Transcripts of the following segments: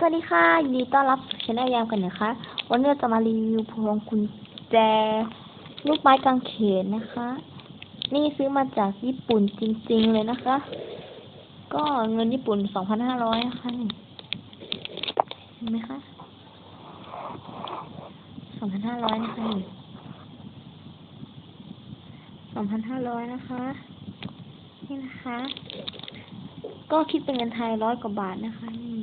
สวัสดีค่ะยินดีต้อนรับชแนลยามกันนะคะ วันนี้เราจะมารีวิวพวงกุญแจลูกไม้กางเขนนะคะ นี่ซื้อมาจากญี่ปุ่นจริง ๆ เลยนะคะ ก็เงินญี่ปุ่นสองพันห้าร้อยนะคะนี่เห็นไหมคะสองพันห้าร้อยนะคะนี่สองพันห้าร้อยนะคะ นี่นะคะ ก็คิดเป็นเงินไทยร้อยกว่าบาทนะคะนี่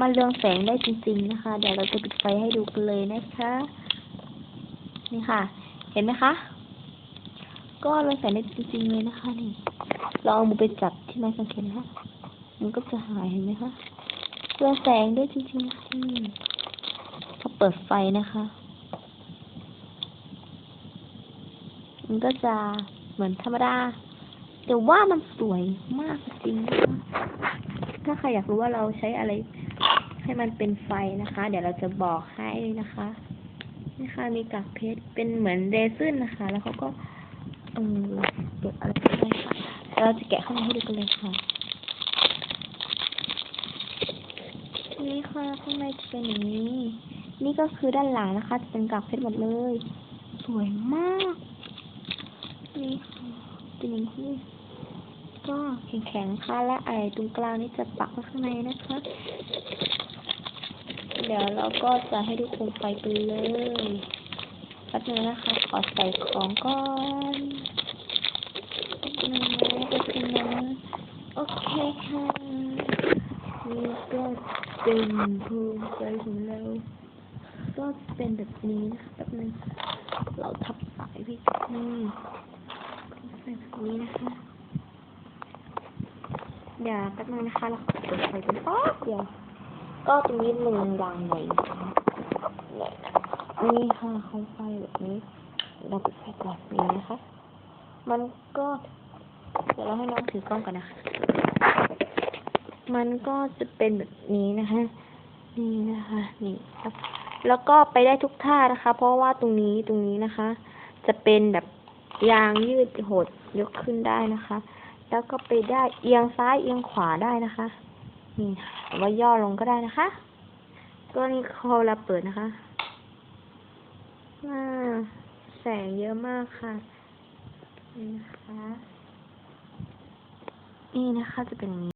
มันเรืองแสงได้จริงๆนะคะ เดี๋ยวเราจะปิดไฟให้ดูกันเลยนะคะ นี่ค่ะ เห็นไหมคะ ก็เรืองแสงได้จริงๆเลยนะคะ นี่ เราเอามือไปจับที่ไม้กางเขนนะคะมันก็จะหายเห็นไหมคะ เรืองแสงได้จริงๆนะคะนี่พอเปิดไฟนะคะ มันก็จะเหมือนธรรมดาแต่ว่ามันสวยมากจริงนะถ้าใครอยากรู้ว่าเราใช้อะไร ให้มันเป็นไฟนะคะ เดี๋ยวเราจะบอกให้นะคะนี่ค่ะมีกากเพชรเป็นเหมือนเรซินนะคะ แล้วเขาก็เออเอะไรก็ได้ค่ะเราจะแกะข้างในให้ดูกันเลยค่ะนี่ค่ะข้างในจะเป็นอย่างนี้ นี่ก็คือด้านหลังนะคะ จะเป็นกากเพชรหมดเลย สวยมาก นี่ค่ะเป็นอย่างนี้ก็แข็งๆค่ะและไอ้ตรงกลางนี่จะปักไว้ข้างในนะคะ เดี๋ยวเราก็จะให้ดูโคมไฟไปเลยแป๊บนึงนะคะ ขอใส่ของก่อนนึงนะแป๊บนึงนะโอเคค่ะนี่ก็เป็นโคมไฟของเรา ก็เป็นแบบนี้นะคะแป๊บนึงเราทับสายพี่นี่ใส่แบบนี้นะคะเดี๋ยวแป๊บนึงนะคะเราขอเปิดไฟกันป๊บเดียว ก็ตรงนี้ลงวางหน่อยนะคะเนี่ยนี่ค่ะโคมไฟแบบนี้เราปิดไฟก่อนนี่นะคะ มันก็เดี๋ยวเราให้น้องถือกล้องก่อนนะคะ มันก็จะเป็นแบบนี้นะคะ นี่นะคะ นี่ครับ แล้วก็ไปได้ทุกท่านะคะ เพราะว่าตรงนี้ตรงนี้นะคะ จะเป็นแบบยางยืดหดยกขึ้นได้นะคะ แล้วก็ไปได้เอียงซ้ายเอียงขวาได้นะคะ นี่ว่าย่อลงก็ได้นะคะตัวนี้คอเราเปิดนะคะมาแสงเยอะมากค่ะนี่นะคะ นี่นะคะจะเป็นอย่างนี้